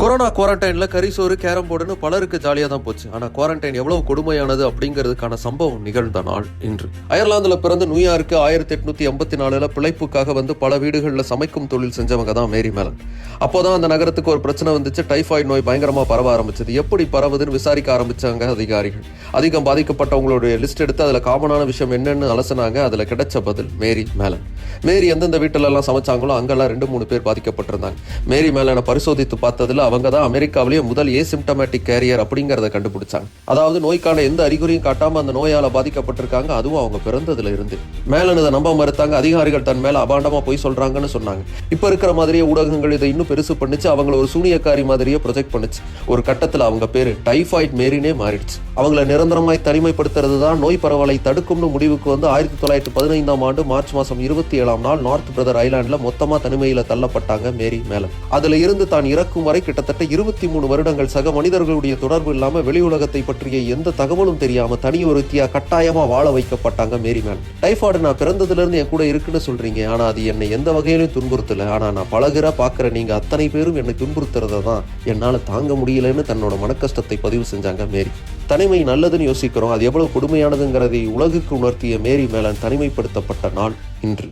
Corona குவாரண்டைன்ல கரிசோறு carrom போர்டுன்னு பலருக்கு ஜாலியாக தான் போச்சு. ஆனால் குவாரண்டைன் எவ்வளவு கொடுமையானது அப்படிங்கிறதுக்கான சம்பவம் நிகழ்ந்த நாள் இன்று. அயர்லாந்துல பிறந்து நியூயார்க்கு ஆயிரத்தி எட்நூத்தி எண்பத்தி நாலுல பிழைப்புக்காக வந்து பல வீடுகளில் சமைக்கும் தொழில் செஞ்சவங்க தான் மேரி மேலன். அப்போதான் அந்த நகரத்துக்கு ஒரு பிரச்சனை வந்துச்சு. டைஃபாய்டு நோய் பயங்கரமாக பரவ ஆரம்பிச்சது. எப்படி பரவுதுன்னு விசாரிக்க ஆரம்பிச்சாங்க அதிகாரிகள். அதிகம் பாதிக்கப்பட்டவங்களுடைய லிஸ்ட் எடுத்து அதில் காமனான விஷயம் என்னென்னு அலசினாங்க. அதில் கிடைச்ச பதில் மேரி மேலன். மேரி எந்தெந்த வீட்டிலலாம் சமைச்சாங்களோ அங்கெல்லாம் ரெண்டு மூணு பேர் பாதிக்கப்பட்டிருந்தாங்க. மேரி மேலனை பரிசோதித்து பார்த்ததில் அவங்க தான் அமெரிக்காவிலேயே முதல் ஏசிம்டமேட்டிக் கேரியர் அப்படிங்கிறத கண்டுபிடிச்சாங்க. அதாவது நோய்க்கான எந்த அறிகுறியும் காட்டாமல் அந்த நோயால் பாதிக்கப்பட்டிருக்காங்க. அதுவும் அவங்க பிறந்ததுல இருந்து. மேலன் இதை நம்ப மறுத்தாங்க. அதிகாரிகள் தன் மேல அபாண்டமாக போய் சொல்றாங்கன்னு சொன்னாங்க. இப்போ இருக்கிற மாதிரியே ஊடகங்கள் இதை இன்னும் பெருசு பண்ணுச்சு அவங்கள ஒரு சூனியக்காரி மாதிரியே ப்ரொஜெக்ட் பண்ணுச்சு. ஒரு கட்டத்தில் அவங்க பேர் டைஃபாய்ட் மேரினே மாறிடுச்சு. அவங்கள நிரந்தரமாய் தனிமைப்படுத்துறது தான் நோய் பரவலை தடுக்கும்னு முடிவுக்கு வந்து ஆயிரத்தி தொள்ளாயிரத்தி பதினைந்தாம் ஆண்டு மார்ச் மாதம் இருபத்தி ஏழாம் நாள் நார்த் பிரதர் ஐலாண்டில் மொத்தமாக தனிமையில் தள்ளப்பட்டாங்க மேரி மேலன். அதில் இருந்து தான் இறக்கும் வரை கிட்டத்தட்ட இருபத்தி மூணு வருடங்கள் சக மனிதர்களுடைய தொடர்பு இல்லாமல் வெளி உலகத்தை பற்றிய எந்த தகவலும் தெரியாமல் தனி ஒருத்தியா கட்டாயமாக வாழ வைக்கப்பட்டாங்க மேரி மேலன். டைஃபாய்டு நான் பிறந்ததுலேருந்து என் கூட இருக்குன்னு சொல்கிறீங்க ஆனால் அது என்னை எந்த வகையிலும் துன்புறுத்தலை. ஆனால் நான் பழகிற பார்க்குற நீங்கள் அத்தனை பேரும் என்னை துன்புறுத்துறத தான் என்னால் தாங்க முடியலன்னு தன்னோட மனக்கஷ்டத்தை பதிவு செஞ்சாங்க மேரி. தனி தனிமை நல்லதுன்னு யோசிக்கிறோம். அது எவ்வளவு கொடுமையானதுங்கிறதை உலகுக்கு உணர்த்திய மேரி மேலன் தனிமைப்படுத்தப்பட்ட நாள் இன்று.